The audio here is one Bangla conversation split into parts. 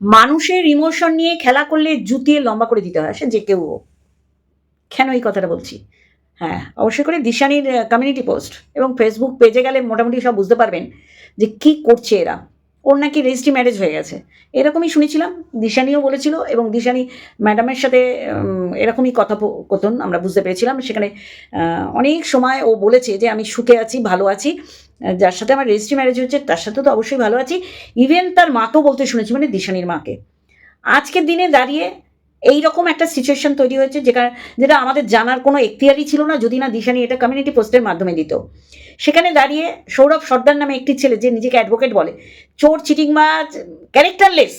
মানুষের ইমোশন নিয়ে খেলা করলে জুতিয়ে লম্বা করে দিতে হয়। সে যে কেউ কেন এই কথাটা বলছি? হ্যাঁ অবশ্যই করে দিশানির কমিউনিটি পোস্ট এবং ফেসবুক পেজে গেলে মোটামুটি সব বুঝতে পারবেন যে কি করছে এরা। ওর নাকি রেজিস্ট্রি ম্যারেজ হয়ে গেছে। এরকমই শুনেছিলাম, দিশানিও বলেছিল এবং দিশানি ম্যাডামের সাথে এরকমই কথোপকথন আমরা বুঝতে পেরেছিলাম। সেখানে অনেক সময় ও বলেছে যে আমি সুখে আছি, ভালো আছি। যার সাথে আমার রেজিস্ট্রি ম্যারেজ হচ্ছে, তার সাথে তো অবশ্যই ভালো আছি। ইভেন তার মাকেও বলতে শুনেছি মানে দিশানির মাকে। আজকের দিনে দাঁড়িয়ে এই রকম একটা সিচুয়েশন তৈরি হয়েছে যেটা যেটা আমাদের জানার কোনো এখতিয়ারই ছিল না, যদি না দিশানি এটা কমিউনিটি পোস্টের মাধ্যমে দিত। সেখানে দাঁড়িয়ে সৌরভ সর্দার নামে একটি ছেলে, যে নিজেকে অ্যাডভোকেট বলে, চোর, চিটিংবাজ ক্যারেক্টারলেস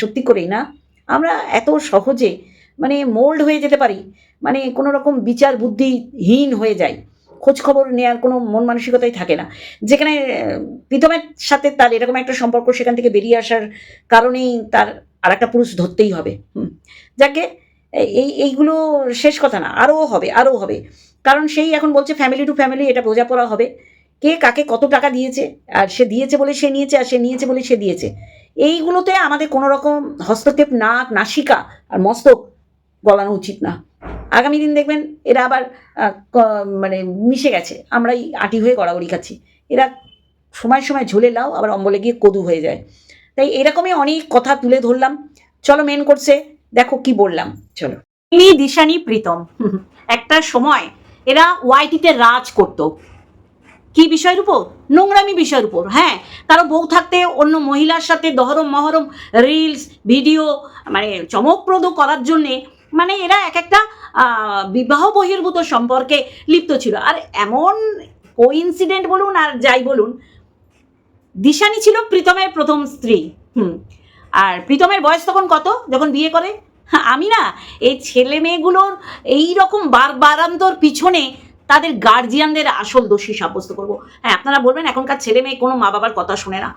সত্যি করেই না। আমরা এত সহজে মানে মোল্ড হয়ে যেতে পারি মানে কোনো রকম বিচার বুদ্ধিহীন হয়ে যায় খোঁজ খবর নেওয়ার কোনো মন মানসিকতাই থাকে না। যেখানে প্রীতমের সাথে তার এরকম একটা সম্পর্ক সেখান থেকে বেরিয়ে আসার কারণেই তার আর একটা পুরুষ ধরতেই হবে। যাকে এই, এইগুলো শেষ কথা না, আরও হবে আরও হবে। কারণ সেই এখন বলছে ফ্যামিলি টু ফ্যামিলি এটা বোঝাপড়া হবে। কে কাকে কত টাকা দিয়েছে, আর সে দিয়েছে বলে সে নিয়েছে, আর সে নিয়েছে বলে সে দিয়েছে। এইগুলোতে আমাদের কোনো রকম হস্তক্ষেপ নাক নাসিকা আর মস্তক গলানো উচিত না। আগামী দিন দেখবেন এরা আবার মানে মিশে গেছে। আমরাই আটি হয়ে গড়াগড়ি খাচ্ছি। এরা সময় সময় ঝুলে লাও আবার অম্বলে গিয়ে কদু হয়ে যায়। তাই এরকমই অনেক কথা তুলে ধরলাম। চলো মেন করছে দেখো কি বললাম। চলো। ইনি দিশানি প্রীতম। একটা সময় এরা ওয়াইটিতে রাজ করত। কি বিষয়ের উপর? নোংরামি বিষয়ের উপর হ্যাঁ। কারও বউ থাকতে অন্য মহিলার সাথে দহরম মহরম রিলস ভিডিও মানে চমকপ্রদ করার জন্যে মানে এরা এক একটা বিবাহ বহির্ভূত সম্পর্কে লিপ্ত ছিল। আর এমন কোইন্সিডেন্ট বলুন আর যাই বলুন দিশানি ছিল প্রীতমের প্রথম স্ত্রী। হুম। আর প্রীতমের বয়স তখন কত? যখন বিয়ে করে? হ্যাঁ, আমি না এই ছেলে মেয়েগুলোর এই রকম বারবারান্তর পিছনে তাদের গার্জিয়ানদের আসল দোষী সাব্যস্ত করব। হ্যাঁ আপনারা বলবেন এখনকার ছেলে মেয়ে কোনো মা বাবার কথা শোনে না।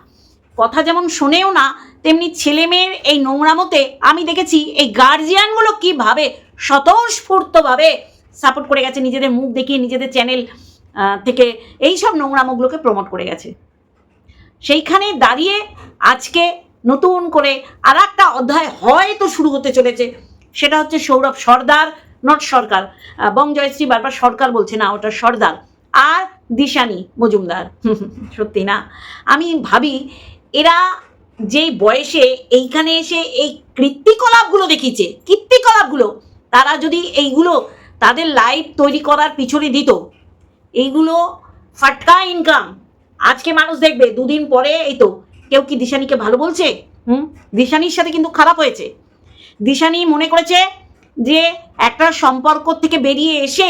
কথা যেমন শোনেও না, তেমনি ছেলে মেয়ের এই নোংরামতে আমি দেখেছি এই গার্জিয়ানগুলো কীভাবে স্বতঃস্ফূর্তভাবে সাপোর্ট করে গেছে, নিজেদের মুখ দেখিয়ে নিজেদের চ্যানেল থেকে এই সব নোংরামোগুলোকে প্রমোট করে গেছে। সেইখানে দাঁড়িয়ে আজকে নতুন করে আর একটা অধ্যায় হয়তো শুরু হতে চলেছে, সেটা হচ্ছে সৌরভ সর্দার নট সরকার। বং জয়শ্রী বারবার সরকার বলছে, না, ওটা সর্দার। আর দিশানি মজুমদার। সত্যি না। আমি ভাবি এরা যেই বয়সে এইখানে এসে এই কৃত্তিকলাপগুলো দেখিয়েছে কীর্তিকলাপগুলো তারা যদি এইগুলো তাদের লাইফ তৈরি করার পিছনে দিত, এইগুলো ফাটকা ইনকাম আজকে মানুষ দেখবে, দুদিন পরে এই তো, কেউ কি দিশানিকে ভালো বলছে? হুম? দিশানির সাথে কিন্তু খারাপ হয়েছে। দিশানি মনে করেছে যে একটা সম্পর্ক থেকে বেরিয়ে এসে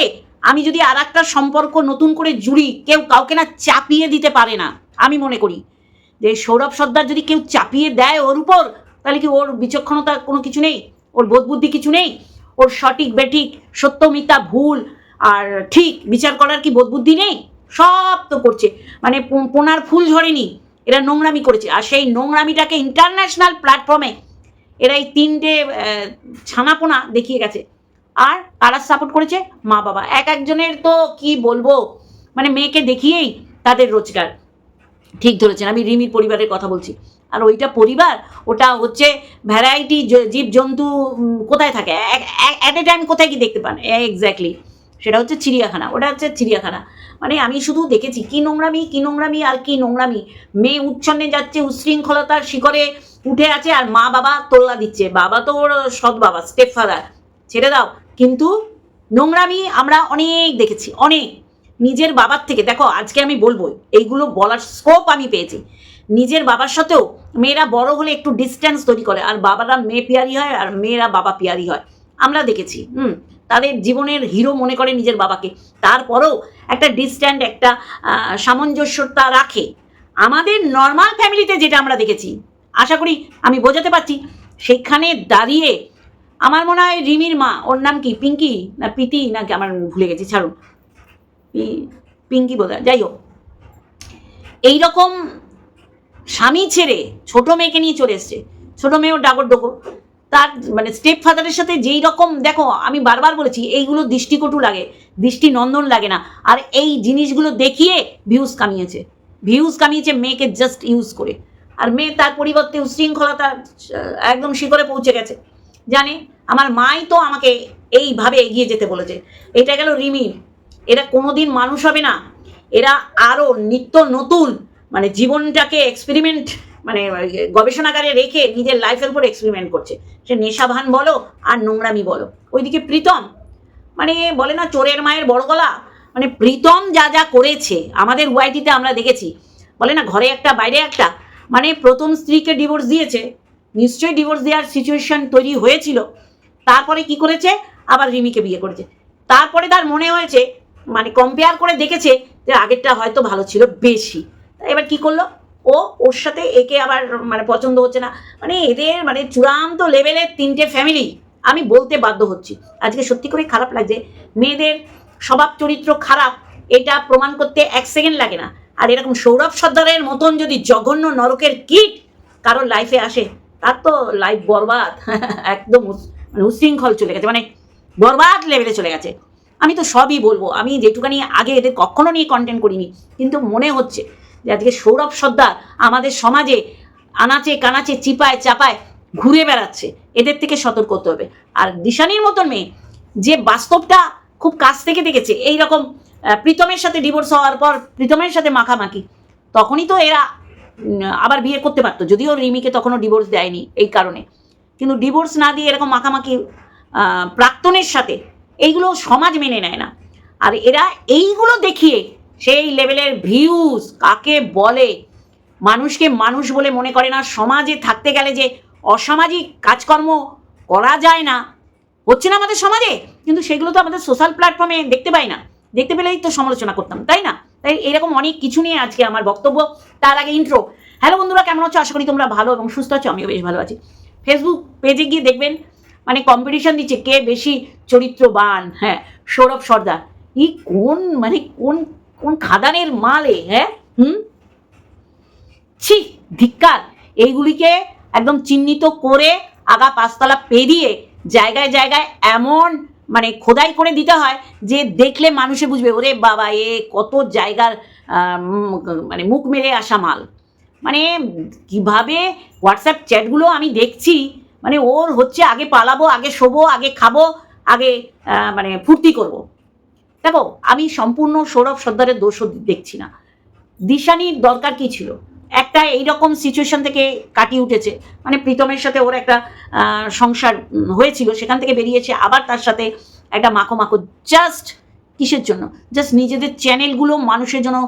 আমি যদি আর একটা সম্পর্ক নতুন করে জুড়ি, কেউ কাউকে না চাপিয়ে দিতে পারে না, আমি মনে করি। যে সৌরভ সর্দার যদি কেউ চাপিয়ে দেয় ওর উপর, তাহলে কি ওর বিচক্ষণতা কোনো কিছু নেই? ওর বোধ বুদ্ধি কিছু নেই? ওর সঠিক, বেঠিক, সত্য, মিথ্যা, ভুল, আর ঠিক বিচার করার কি বোধ বুদ্ধি নেই? সব তো করছে। মানে পোনার ফুল ঝরেনি। এরা নোংরামি করেছে। আর সেই নোংরামিটাকে ইন্টারন্যাশনাল প্ল্যাটফর্মে এরা এই তিনটে ছানাপোনা দেখিয়ে গেছে। আর কারা সাপোর্ট করেছে? মা বাবা এক একজনের তো কি বলব? মানে মেয়েকে দেখিয়েই তাদের রোজগার। ঠিক ধরেছেন, আমি রিমির পরিবারের কথা বলছি। আর ওইটা পরিবার, ওটা হচ্ছে ভ্যারাইটি জীব জন্তু কোথায় থাকে? অ্যাট এ টাইম কোথায় কি দেখতে পান? এক্স্যাক্টলি সেটা হচ্ছে চিড়িয়াখানা, ওটা হচ্ছে চিড়িয়াখানা। মানে আমি শুধু দেখেছি, কি নোংরামি কি নোংরামি আর কি নোংরামি। মেয়ে উচ্ছন্নে যাচ্ছে উচ্ছৃঙ্খলতার শিখরে উঠে আছে আর মা বাবা তোল্লা দিচ্ছে। বাবা তো ওর সৎ বাবা স্টেপ ফাদার ছেড়ে দাও। কিন্তু নোংরামি আমরা অনেক দেখেছি, অনেক। নিজের বাবার থেকে, দেখো আজকে আমি বলব, এইগুলো বলার স্কোপ আমি পেয়েছি। নিজের বাবার সাথেও মেয়েরা বড় হলে একটু ডিস্টেন্স তৈরি করে, আর বাবারা মেয়ে পিয়ারি হয়, আর মেয়েরা বাবা পিয়ারি হয়। আমরা দেখেছি, হুম, তাদের জীবনের হিরো মনে করে নিজের বাবাকে। তারপরেও একটা ডিস্ট্যান্ট একটা সামঞ্জস্যতা রাখে। আমাদের নর্মাল ফ্যামিলিতে যেটা আমরা দেখেছি, আশা করি আমি বোঝাতে পারছি, সেখানে দাঁড়িয়ে আমার মনে হয় রিমির মা, ওর নাম কি, পিঙ্কি না প্রীতি, নাকি আমার ভুলে গেছি, ছাড়ুন। পিঙ্কি হয় যাই হোক। এইরকম স্বামী ছেড়ে ছোট মেয়েকে নিয়ে চলে এসছে। ছোট মেয়েও ডাগর ডোকো তার মানে স্টেপ ফাদারের সাথে যেই রকম, দেখো, আমি বারবার বলেছি, এইগুলো দৃষ্টিকটু লাগে, দৃষ্টি নন্দন লাগে না। আর এই জিনিসগুলো দেখিয়ে ভিউজ কামিয়েছে। ভিউজ কামিয়েছে মেয়েকে জাস্ট ইউজ করে। আর মেয়ে তার পরিবর্তে উশৃঙ্খলতা, একদম শিখরে পৌঁছে গেছে। জানে, আমার মাই তো আমাকে এইভাবে এগিয়ে যেতে বলেছে। এটা গেল রিমির এরা কোনোদিন মানুষ হবে না। এরা আরও নিত্য নতুন মানে জীবনটাকে এক্সপেরিমেন্ট মানে গবেষণাগারে রেখে নিজের লাইফের উপর এক্সপেরিমেন্ট করছে। সে নেশাভান বলো আর নোংরামি বলো। ওইদিকে প্রীতম মানে বলে না চোরের মায়ের বড় গলা? মানে প্রীতম যা যা করেছে, আমাদের ওয়াইটিতে আমরা দেখেছি। বলে না ঘরে একটা, বাইরে একটা? মানে প্রথম স্ত্রীকে ডিভোর্স দিয়েছে। নিশ্চয়ই ডিভোর্স দেওয়ার সিচুয়েশন তৈরি হয়েছিল। তারপরে কি করেছে? আবার রিমিকে বিয়ে করেছে। তারপরে তার মনে হয়েছে মানে কম্পেয়ার করে দেখেছে যে আগেরটা হয়তো ভালো ছিল বেশি। এবার কি করল? ও ওর সাথে একে আবার মানে পছন্দ হচ্ছে না। মানে এদের মানে চূড়ান্ত লেভেলের তিনটে ফ্যামিলি আমি বলতে বাধ্য হচ্ছি। আজকে সত্যি করে খারাপ লাগছে। মেয়েদের স্বভাব চরিত্র খারাপ, এটা প্রমাণ করতে এক সেকেন্ড লাগে না। আর এরকম সৌরভ সর্দারের মতন যদি জঘন্য নরকের কিট কারোর লাইফে আসে, তার তো লাইফ বরবাদ। একদম মানে উশৃঙ্খল চলে গেছে। মানে বরবাদ লেভেলে চলে গেছে। আমি তো সবই বলব। আমি যেটুকানি আগে এদের কখনো নিয়ে কন্টেন্ট করিনি। কিন্তু মনে হচ্ছে যে আজকে সৌরভ সর্দার আমাদের সমাজে আনাচে কানাচে, চিপায় চাপায় ঘুরে বেড়াচ্ছে। এদের থেকে সতর্ক হতে হবে। আর দিশানির মতন মেয়ে, যে বাস্তবটা খুব কাছ থেকে দেখেছে এই রকম প্রীতমের সাথে ডিভোর্স হওয়ার পর প্রীতমের সাথে মাখামাখি, তখনই তো এরা আবার বিয়ে করতে পারতো। যদিও রিমিকে তখনও ডিভোর্স দেয়নি এই কারণে। কিন্তু ডিভোর্স না দিয়ে এরকম মাখামাখি প্রাক্তনের সাথে এইগুলো সমাজ মেনে নেয় না। আর এরা এইগুলো দেখিয়ে সেই লেভেলের ভিউজ কাকে বলে, মানুষকে মানুষ বলে মনে করে না, সমাজে থাকতে গেলে যে অসামাজিক কাজকর্ম করা যায় না। হচ্ছে না আমাদের সমাজে? কিন্তু সেগুলো তো আমাদের সোশ্যাল প্ল্যাটফর্মে দেখতে পাই না। দেখতে পেলেই তো সমালোচনা করতাম, তাই না? তাই এরকম অনেক কিছু নিয়ে আজকে আমার বক্তব্য, তার আগে ইন্ট্রো হ্যালো বন্ধুরা, কেমন আছো? আশা করি তোমরা ভালো এবং সুস্থ আছো, আমিও বেশ ভালো আছি। ফেসবুক পেজে গিয়ে দেখবেন মানে কম্পিটিশন দিচ্ছে কে বেশি চরিত্রবান হ্যাঁ সৌরভ সর্দার। ই কোন মানে কোন কোন খাদানের মালে হ্যাঁ হুম? ছি, ধিক্কার। এইগুলিকে একদম চিহ্নিত করে আগা পাঁচতলা পেরিয়ে জায়গায় জায়গায় এমন মানে খোদাই করে দিতে হয় যে দেখলে মানুষে বুঝবে, ওরে বাবা, এ কত জায়গার মানে মুখ মেরে আসা মাল। মানে কীভাবে হোয়াটসঅ্যাপ চ্যাটগুলো আমি দেখছি মানে ওর হচ্ছে আগে পালাবো, আগে শোবো, আগে খাব, আগে মানে ফুর্তি করব। দেখো, আমি সম্পূর্ণ সৌরভ সর্দারের দোষও দেখছি না। দিশানির দরকার কি ছিল? একটা এইরকম সিচুয়েশন থেকে কাটিয়ে উঠেছে। মানে প্রীতমের সাথে ওর একটা সংসার হয়েছিল, সেখান থেকে বেরিয়েছে, আবার তার সাথে একটা মাখো মাখো জাস্ট কিসের জন্য? জাস্ট নিজেদের চ্যানেলগুলো মানুষের জন্য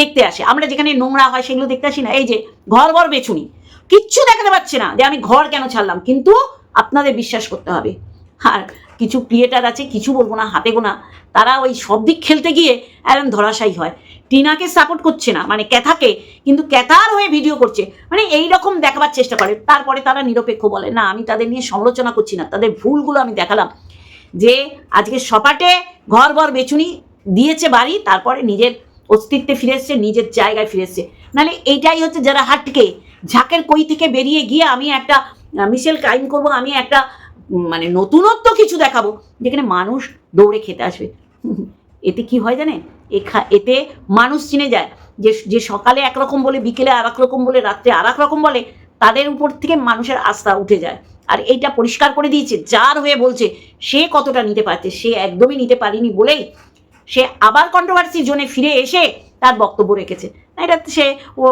দেখতে আসে। আমরা যেখানে নোংরা হয় সেগুলো দেখতে আসি না। এই যে ঘর ঘর বেছুনি কিচ্ছু দেখাতে পাচ্ছে না যে আমি ঘর কেন ছাড়লাম, কিন্তু আপনাদের বিশ্বাস করতে হবে। আর কিছু ক্রিয়েটার আছে, কিছু বলব না হাতে গোনা তারা ওই সব দিক খেলতে গিয়ে একদম ধরাশায়ী হয়। টিনাকে সাপোর্ট করছে না মানে ক্যাথাকে, কিন্তু ক্যাথার হয়ে ভিডিও করছে। মানে এই রকম দেখাবার চেষ্টা করে। তারপরে তারা নিরপেক্ষ বলে, না, আমি তাদের নিয়ে সমালোচনা করছি না, তাদের ভুলগুলো আমি দেখালাম। যে আজকে সপাটে ঘর ঘর বেচুনি দিয়েছে বাড়ি, তারপরে নিজের অস্তিত্বে ফিরে এসছে, নিজের জায়গায় ফিরে এসছে। নাহলে এইটাই হচ্ছে যারা হাটকে ঝাঁকের কই থেকে বেরিয়ে গিয়ে আমি একটা মিশেল ক্রাইম করব, আমি একটা মানে নতুনত্ব কিছু দেখাবো, যেখানে মানুষ দৌড়ে খেতে আসবে। এতে কি হয় এখা- এতে মানুষ চিনে যায় যে যে সকালে একরকম বলে, বিকেলে আর রকম বলে, রাত্রে আর রকম বলে, তাদের উপর থেকে মানুষের আস্থা উঠে যায়। আর এইটা পরিষ্কার করে দিয়েছে, যার হয়ে বলছে, সে কতটা নিতে পারছে, সে একদমই নিতে পারেনি বলেই সে আবার কন্ট্রোভার্সি জোনে ফিরে এসে তার বক্তব্য রেখেছে। এটা সে, ও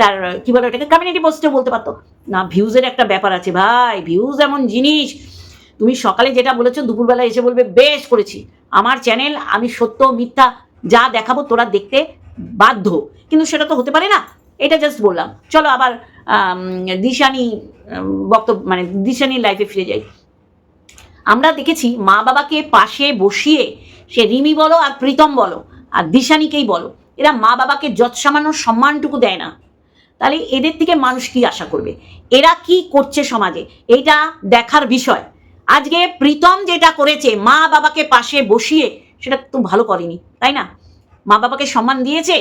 তার, কি বলে ওটাকে কমিউনিটি পোস্টে বলতে পারতো। না ভিউজের একটা ব্যাপার আছে ভাই ভিউজ এমন জিনিস। তুমি সকালে যেটা বলেছ, দুপুরবেলা এসে বলবে, বেশ করেছি। আমার চ্যানেল আমি সত্য, মিথ্যা যা দেখাবো, তোরা দেখতে বাধ্য। কিন্তু সেটা তো হতে পারে না। এটা জাস্ট বললাম। চলো আবার দিশানি বক্তব্য মানে দিশানির লাইফে ফিরে যাই। আমরা দেখেছি মা বাবাকে পাশে বসিয়ে সে রিমি বলো আর প্রীতম বলো, আর দিশানিকেই বলো। এরা মা বাবাকে যৎসামান্য সম্মানটুকু দেয় না, তাহলে এদের থেকে মানুষ কি আশা করবে? এরা কি করছে সমাজে? এটা দেখার বিষয়। আজকে প্রীতম যেটা করেছে, মা বাবাকে পাশে বসিয়ে, সেটা তো ভালো করেনি, তাই না? মা বাবাকে সম্মান দিয়েছে,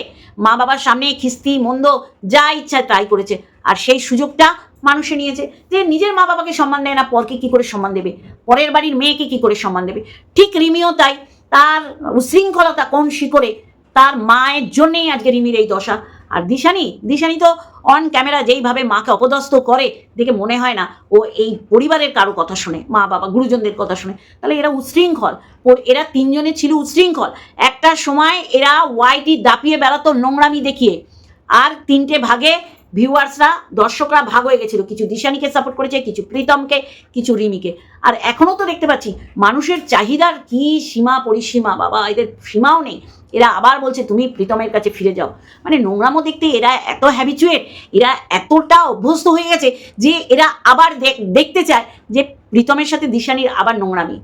মা বাবার সামনে খিস্তি, মন্দ, যা ইচ্ছা তাই করেছে, আর সেই সুযোগটা মানুষে নিয়েছে যে নিজের মা বাবাকে সম্মান দেয় না, পরকে কি করে সম্মান দেবে? পরের বাড়ির মেয়েকে কি করে সম্মান দেবে? ঠিক রিমিও তাই, তার উশৃঙ্খলতা কোন শিকড়ে তার মায়ের জন্যেই আজকে রিমির এই দশা। আর দিশানি দিশানি তো অন ক্যামেরা যেইভাবে মাকে অপদস্থ করে, দেখে মনে হয় না ও এই পরিবারের কারও কথা শুনে, মা, বাবা, গুরুজনদের কথা শুনে। তাহলে এরা উচ্ছৃঙ্খল এরা তিনজনে ছিল উচ্ছৃঙ্খল একটা সময় এরা ওয়াইটি দাপিয়ে বেড়াতো নোংরামি দেখিয়ে। আর তিনটে ভাগে ভিউয়ার্সরা, দর্শকরা ভাগ হয়ে গেছিল। কিছু দিশানিকে সাপোর্ট করেছে, কিছু প্রীতমকে, কিছু রিমিকে। আর এখনও তো দেখতে পাচ্ছি, মানুষের চাহিদার কি সীমা পরিসীমা, বাবা, এদের সীমাও নেই। এরা আবার বলছে, তুমি প্রীতমের কাছে ফিরে যাও। মানে নোংরামো দেখতে এরা এত হ্যাবিচুয়েট এরা এতটা অভ্যস্ত হয়ে গেছে যে এরা আবার দেখ- দেখতে চায় যে প্রীতমের সাথে দিশানির আবার নোংরামি।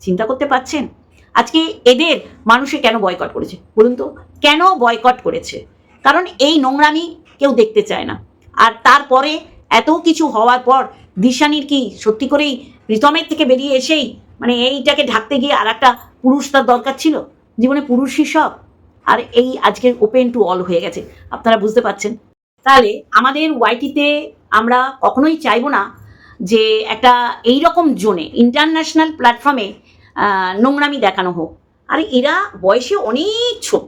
চিন্তা করতে পারছেন? আজকে এদের মানুষে কেন বয়কট করেছে? বলুন তো, কেন বয়কট করেছে? কারণ এই নোংরামি কেউ দেখতে চায় না। আর তারপরে এত কিছু হওয়ার পর দিশানির কি সত্যি করেই প্রীতমের থেকে বেরিয়ে এসেই মানে এইটাকে ঢাকতে গিয়ে আর একটা পুরুষ তার দরকার ছিল? জীবনে পুরুষই সব। আর এই আজকের ওপেন টু অল হয়ে গেছে। আপনারা বুঝতে পারছেন। তাহলে আমাদের ওয়াইটিতে আমরা কখনোই চাইব না যে একটা এই রকম জোনে ইন্টারন্যাশনাল প্ল্যাটফর্মে নোংরামি দেখানো হোক। আর এরা বয়সে অনেক ছোট।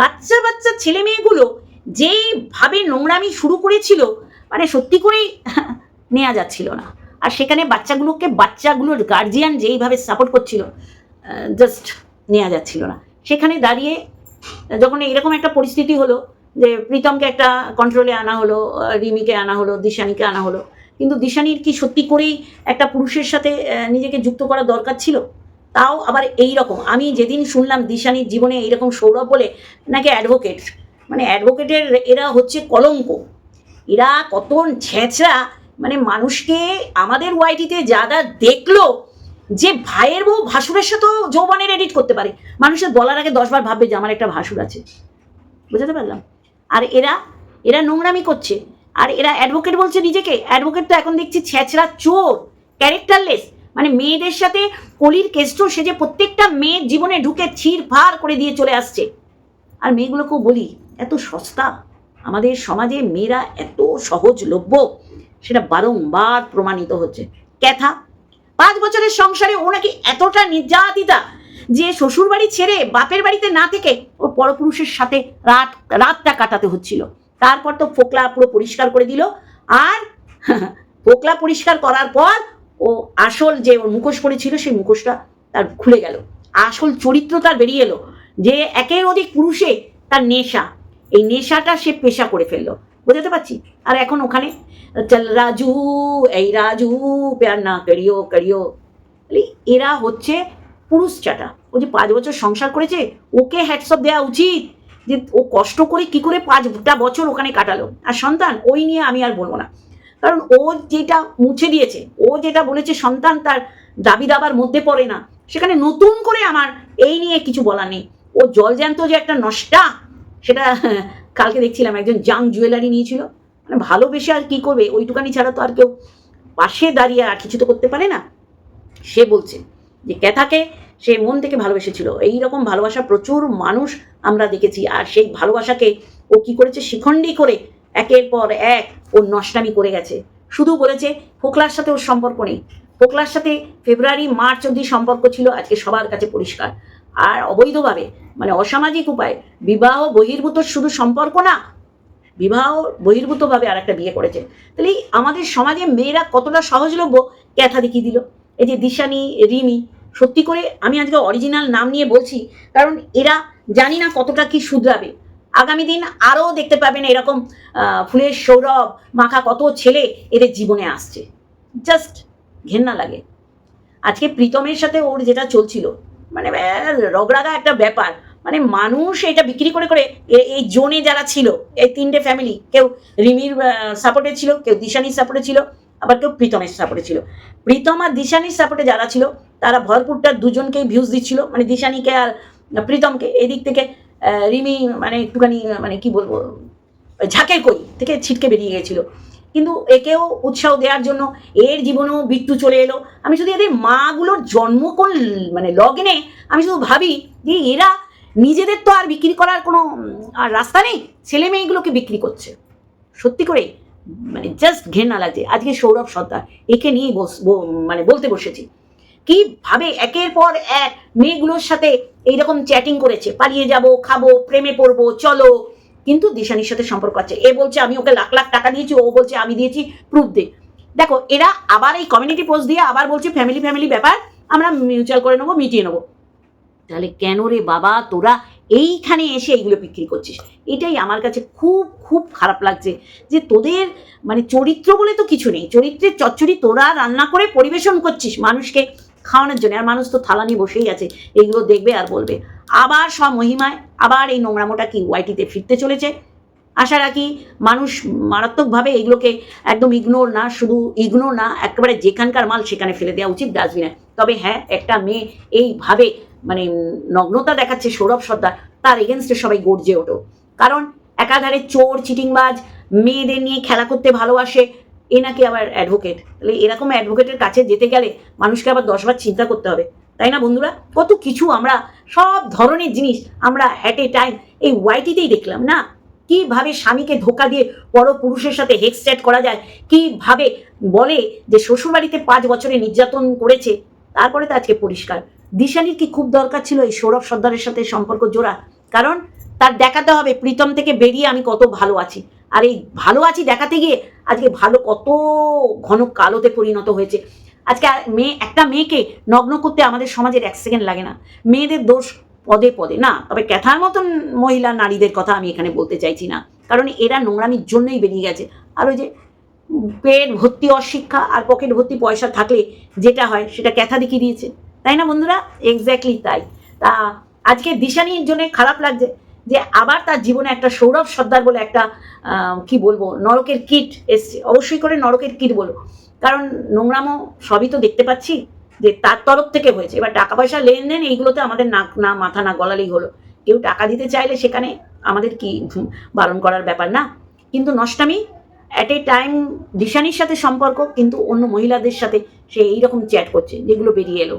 বাচ্চা বাচ্চা, ছেলে মেয়েগুলো যেভাবে নোংরামি শুরু করেছিল মানে সত্যি করেই নেওয়া যাচ্ছিল না। আর সেখানে বাচ্চাগুলোকে, বাচ্চাগুলোর গার্জিয়ান যেইভাবে সাপোর্ট করছিল জাস্ট নেওয়া যাচ্ছিল না। সেখানে দাঁড়িয়ে, যখন এরকম একটা পরিস্থিতি হলো যে প্রীতমকে একটা কন্ট্রোলে আনা হলো রিমিকে আনা হলো, দিশানিকে আনা হলো, কিন্তু দিশানির কি সত্যি করেই একটা পুরুষের সাথে নিজেকে যুক্ত করা দরকার ছিল? তাও আবার এই রকম। আমি যেদিন শুনলাম দিশানির জীবনে এইরকম সৌরভ বলে, নাকি অ্যাডভোকেট মানে অ্যাডভোকেটের এরা হচ্ছে কলঙ্ক। এরা কত ছেঁচড়া মানে মানুষকে আমাদের ওয়াইটিতে যারা দেখল যে ভাইয়ের বউ ভাসুরের সাথেও যৌবনের এডিট করতে পারে। মানুষের বলার আগে দশবার ভাববে যে আমার একটা ভাসুর আছে। বুঝতে পারলাম? আর এরা এরা নোংরামি করছে। আর এরা অ্যাডভোকেট বলছে নিজেকে। অ্যাডভোকেট তো এখন দেখছি ছেঁচড়া চোর ক্যারেক্টারলেস মানে মেয়েদের সাথে কলির কেষ্ট সে যে প্রত্যেকটা মেয়ের জীবনে ঢুকে ছিঁড় ফাড় করে দিয়ে চলে আসছে। আর মেয়েগুলোকেও বলি, এত সস্তা। আমাদের সমাজে মেয়েরা এত সহজলভ্য। সেটা বারংবার প্রমাণিত হচ্ছে। ক্যাথা পাঁচ বছরের সংসারে ও নাকি এতটা নির্যাতিতা যে শ্বশুর বাড়ি ছেড়ে বাপের বাড়িতে না থেকে ও পরপুরুষের সাথে রাত, রাতটা কাটাতে হচ্ছিল। তারপর তো ফোকলা পুরো পরিষ্কার করে দিল। আর ফোকলা পরিষ্কার করার পর ও আসল যে ওর মুখোশ পড়েছিল, সেই মুখোশটা তার খুলে গেল। আসল চরিত্র তার বেরিয়ে এলো যে একের অধিক পুরুষে তার নেশা। এই নেশাটা সে পেশা করে ফেলল। বুঝতে পারছি? আর এখন ওখানে, চল রাজু, এই রাজু, প্যার না করিও করিও। এরা হচ্ছে পুরুষ চাটা। ও যে পাঁচ বছর সংসার করেছে, ওকে হ্যাটসঅপ দেওয়া উচিত। যে ও কষ্ট করে কি করে পাঁচটা বছর ওখানে কাটালো। আর সন্তান, ওই নিয়ে আমি আর বলব না। কারণ ও যেটা মুছে দিয়েছে, ও যেটা বলেছে, সন্তান তার দাবি দাবার মধ্যে পড়ে না। সেখানে নতুন করে আমার এই নিয়ে কিছু বলা নেই। ও জল জ্যান্ত যে একটা নষ্টা, সেটা কালকে দেখছিলাম একজন জাং জুয়েলারি নিয়েছিল। মানে ভালোবেসে আর কি করবে? ওইটুকানি ছাড়া তো আর কেউ পাশে দাঁড়িয়ে আর কিছু তো করতে পারে না। সে বলছে যে, ক্যাথাকে সে মন থেকে ভালোবেসেছিল। এই রকম ভালোবাসা প্রচুর মানুষ আমরা দেখেছি। আর সেই ভালোবাসাকে ও কি করেছে? শিখণ্ডী করে একের পর এক ও নষ্টামি করে গেছে। শুধু বলেছে, ফোকলার সাথে ওর সম্পর্ক নেই। ফোকলার সাথে ফেব্রুয়ারি, মার্চ অবধি সম্পর্ক ছিল। আজকে সবার কাছে পরিষ্কার। আর অবৈধভাবে মানে অসামাজিক উপায় বিবাহ বহির্ভূত শুধু সম্পর্ক না, বিবাহ বহির্ভূতভাবে আর একটা বিয়ে করেছে। তাহলে আমাদের সমাজে মেয়েরা কতটা সহজলভ্য? ক্যাথা দেখিয়ে দিল। এই যে দিশানি, রিমি, সত্যি করে আমি আজকে অরিজিনাল নাম নিয়ে বলছি, কারণ এরা জানি না কতটা কি শুধরাবে। আগামী দিন আরও দেখতে পাবেন এরকম ফুলের সৌরভ, মাখা কত ছেলে এদের জীবনে আসছে। জাস্ট ঘেন্না লাগে। আজকে প্রীতমের সাথে ওর যেটা চলছিল মানে রগরাগা একটা ব্যাপার। মানে মানুষ এটা বিক্রি করে করে এই জোনে যারা ছিল, এই তিনটে ফ্যামিলি কেউ রিমির সাপোর্টে ছিল, কেউ দিশানির সাপোর্টে ছিল, আবার কেউ প্রীতমের সাপোর্টে ছিল। প্রীতম আর দিশানির সাপোর্টে যারা ছিল, তারা ভরপুরটা দুজনকেই ভিউজ দিচ্ছিল মানে দিশানিকে আর প্রীতমকে। এদিক থেকে রিমি মানে একটুখানি মানে কি বলব, ঝাঁকের কই থেকে ছিটকে বেরিয়ে গেছিল। কিন্তু একেও উৎসাহ দেওয়ার জন্য এর জীবনেও বিট্টু চলে এলো। আমি শুধু এদের মাগুলোর জন্ম কোন মানে লগ্নে আমি শুধু ভাবি যে এরা নিজেদের তো আর বিক্রি করার কোনো আর রাস্তা নেই, ছেলে মেয়েগুলোকে বিক্রি করছে। সত্যি করে মানে জাস্ট ঘেন্না লাগছে। আজকে সৌরভ সর্দার, একে নিয়ে বস মানে বলতে বসেছি। কি ভাবে একের পর এক মেয়েগুলোর সাথে এইরকম চ্যাটিং করেছে, পালিয়ে যাব, খাব, প্রেমে পড়ব, চলো কিন্তু দিশানির সাথে সম্পর্ক আছে। এ বলছে, আমি ওকে লাখ লাখ টাকা দিয়েছি, ও বলছে, আমি দিয়েছি প্রুফ দে। দেখো, এরা আবার এই কমিউনিটি পোস্ট দিয়ে আবার বলছে ফ্যামিলি ফ্যামিলি ব্যাপার, আমরা মিউচুয়াল করে নেব, মিটিয়ে নেব। তাহলে কেন রে বাবা, তোরা এইখানে এসে এইগুলো বিক্রি করছিস? এটাই আমার কাছে খুব খুব খারাপ লাগছে যে তোদের মানে চরিত্র বলে তো কিছু নেই। চরিত্রের চচ্চড়ি তোরা রান্না করে পরিবেশন করছিস মানুষকে। খাওয়ানোর জন্য। আর মানুষ তো থালা নিয়ে বসেই আছে এইগুলো দেখবে আর বলবে। আবার সব মহিমায়, আবার এই নোংরামোটা কি ওয়াইটিতে ফিরতে চলেছে? আশা রাখি মানুষ মারাত্মকভাবে এগুলোকে একদম ইগনোর না, শুধু ইগনোর না, একেবারে যেখানকার মাল সেখানে ফেলে দেওয়া উচিত ডাস্টবিনে তবে হ্যাঁ একটা মেয়ে এইভাবে মানে নগ্নতা দেখাচ্ছে সৌরভ সর্দার, তার এগেনস্টে সবাই গর্জে ওঠো। কারণ একাধারে চোর, চিটিংবাজ, মেয়েদের নিয়ে খেলা করতে ভালোবাসে এ নাকি আবার অ্যাডভোকেট তাহলে এরকম অ্যাডভোকেটের কাছে যেতে গেলে মানুষকে আবার দশবার চিন্তা করতে হবে। তাই না বন্ধুরা? কত কিছু আমরা, সব ধরনের জিনিস আমরা অ্যাট এ টাইম এই ওয়াইটিতেই দেখলাম না? কীভাবে স্বামীকে ধোকা দিয়ে পর পুরুষের সাথে হেক্স চ্যাট করা যায়? কীভাবে বলে যে শ্বশুরবাড়িতে পাঁচ বছরে নির্যাতন করেছে? তারপরে তো আজকে পরিষ্কার। দিশানির কি খুব দরকার ছিল এই সৌরভ সর্দারের সাথে সম্পর্ক জোড়া? কারণ তার দেখাতে হবে, প্রীতম থেকে বেরিয়ে আমি কত ভালো আছি। আর এই ভালো আছি দেখাতে গিয়ে আজকে ভালো কত ঘন কালোতে পরিণত হয়েছে। আজকে মেয়ে, একটা মেয়েকে নগ্ন করতে আমাদের সমাজের এক সেকেন্ড লাগে না। মেয়েদের দোষ পদে পদে। না, তবে ক্যাথার মতন মহিলা নারীদের কথা আমি এখানে বলতে চাইছি না। কারণ এরা নোংরামির জন্যই বেরিয়ে গেছে। আর ওই যে পেট ভর্তি অশিক্ষা আর পকেট ভর্তি পয়সা থাকলে যেটা হয় সেটা ক্যাথা দেখিয়ে দিয়েছে। তাই না বন্ধুরা? এক্স্যাক্টলি তাই। তা আজকে দিশানির জন্য খারাপ লাগছে। যে আবার তার জীবনে একটা সৌরভ সর্দার বলে একটা কি বলব, নরকের কিট এসছে। অবশ্যই করে নরকের কিট বলো। কারণ নোংরামো সবই তো দেখতে পাচ্ছি যে তার তরফ থেকে হয়েছে। এবার টাকা পয়সা লেনদেন এইগুলোতে আমাদের নাক, না, মাথা, না, গলালেই হলো। কেউ টাকা দিতে চাইলে সেখানে আমাদের কি বারণ করার ব্যাপার না। কিন্তু নষ্টামি অ্যাট এ টাইম দিশানির সাথে সম্পর্ক, কিন্তু অন্য মহিলাদের সাথে সে এইরকম চ্যাট করছে, যেগুলো বেরিয়ে এলো।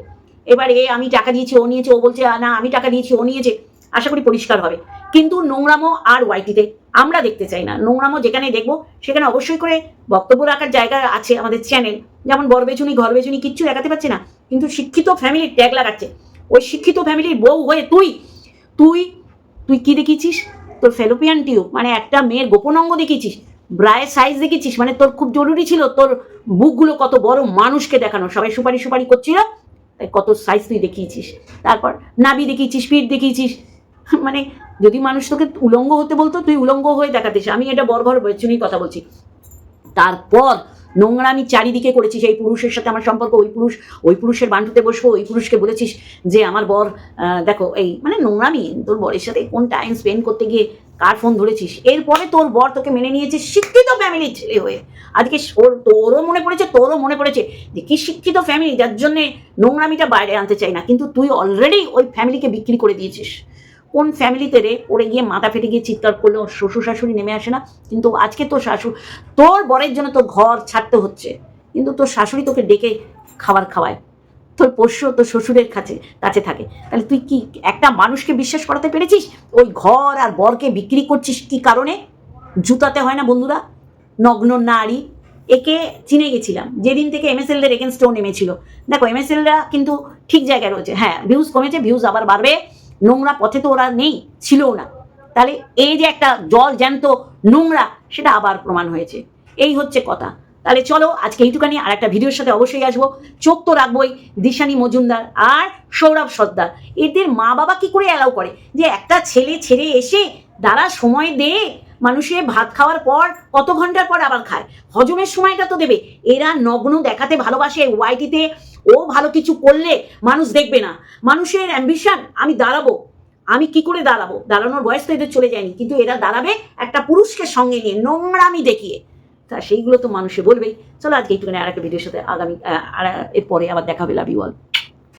এবার এ আমি টাকা দিয়েছি, ও নিয়েছে, ও বলছে, না, আমি টাকা দিয়েছি, ও নিয়েছে। আশা করি পরিষ্কার হবে। কিন্তু নোংরামো আর ওয়াইটিতে আমরা দেখতে চাই না। নোংরামো যেখানে দেখব, সেখানে অবশ্যই করে বক্তব্য রাখার জায়গা আছে আমাদের চ্যানেল যেমন বরবেচুনি ঘর বেচুনি কিচ্ছু দেখাতে পারছে না, কিন্তু শিক্ষিত ফ্যামিলির ট্যাগ লাগাচ্ছে। ওই শিক্ষিত ফ্যামিলির বউ হয়ে তুই তুই তুই কি দেখিয়েছিস? তোর ফেলোপিয়ান টিউব মানে একটা মেয়ের গোপন অঙ্গ দেখিয়েছিস ব্রায়ের সাইজ দেখেছিস মানে তোর খুব জরুরি ছিল তোর বুকগুলো কত বড় মানুষকে দেখানো। সবাই সুপারি সুপারি করছিল, তাই কত সাইজ তুই দেখিয়েছিস। তারপর নাবি দেখিয়েছিস পিঠ দেখিয়েছিস মানে যদি মানুষ তোকে উলঙ্গ হতে বলতো, তুই উলঙ্গ হয়ে দেখাতিস। আমি এটা বরঘর বেচুনির কথা বলছি। তারপর নোংরামি চারিদিকে করেছিস, এই পুরুষের সাথে আমার সম্পর্ক, ওই পুরুষ, ওই পুরুষের বান্ধুতে বসবো, ওই পুরুষকে বলেছিস যে আমার বর দেখো, এই মানে নোংরামি, তোর বরের সাথে কোন টাইম স্পেন্ড করতে গিয়ে কার ফোন ধরেছিস? এরপরে তোর বর তোকে মেনে নিয়েছে শিক্ষিত ফ্যামিলির ছেলে হয়ে। আজকে ওর, তোরও মনে পড়েছে, তোরও মনে পড়েছে যে কি শিক্ষিত ফ্যামিলি যার জন্যে নোংরামিটা বাইরে আনতে চাই না। কিন্তু তুই অলরেডি ওই ফ্যামিলিকে বিক্রি করে দিয়েছিস। কোন ফ্যামিলিতে রে? ওরে গিয়ে মাথা ফেটে গিয়ে চিৎকার করলে ওর শ্বশুর শাশুড়ি নেমে আসে না। কিন্তু আজকে তোর শাশুর তোর বরের জন্য তোর ঘর ছাড়তে হচ্ছে। কিন্তু তোর শাশুড়ি তোকে ডেকে খাবার খাওয়ায়। তোর পোষ্য তোর শ্বশুরের কাছে কাছে থাকে। তাহলে তুই কি একটা মানুষকে বিশ্বাস করাতে পেরেছিস? ওই ঘর আর বরকে বিক্রি করছিস কি কারণে? জুতাতে হয় না বন্ধুরা? নগ্ন নারী। একে চিনে গেছিলাম। যেদিন থেকে এম এস এমএসএলদের এগেনস্টেও নেমেছিল। দেখো, এমএসএলরা কিন্তু ঠিক জায়গায় রয়েছে। হ্যাঁ ভিউজ কমেছে ভিউজ আবার বাড়বে। নোংরা পথে তো ওরা নেই, ছিলও না। তাহলে এই যে একটা জল জ্যান্ত নোংরা, সেটা আবার প্রমাণ হয়েছে। এই হচ্ছে কথা। তাহলে চলো আজকে এইটুখানি আর একটা ভিডিওর সাথে অবশ্যই আসব। চোখ তো রাখবোই, দিশানি মজুমদার আর সৌরভ সর্দার। এদের মা বাবা কি করে অ্যালাউ করে? যে একটা ছেলে ছেড়ে এসে দ্বারা সময় দে মানুষের ভাত খাওয়ার পর কত ঘণ্টার পর আবার খায়? হজমের সময়টা তো দেবে। এরা নগ্ন দেখাতে ভালোবাসে ওয়াইটিতে ও ভালো কিছু করলে মানুষ দেখবে না। মানুষের অ্যাম্বিশন আমি দাঁড়াবো। আমি কি করে দাঁড়াবো? দাঁড়ানোর বয়স তো এদের চলে যায়নি, কিন্তু এরা দাঁড়াবে একটা পুরুষকে সঙ্গে নিয়ে নোংরা আমি দেখিয়ে। তা সেইগুলো তো মানুষে বলবেই। চলো আজকে একটুখানি আর একটা ভিডিওর সাথে আগামী এরপরে আবার দেখা হবে লাভ ইউ অল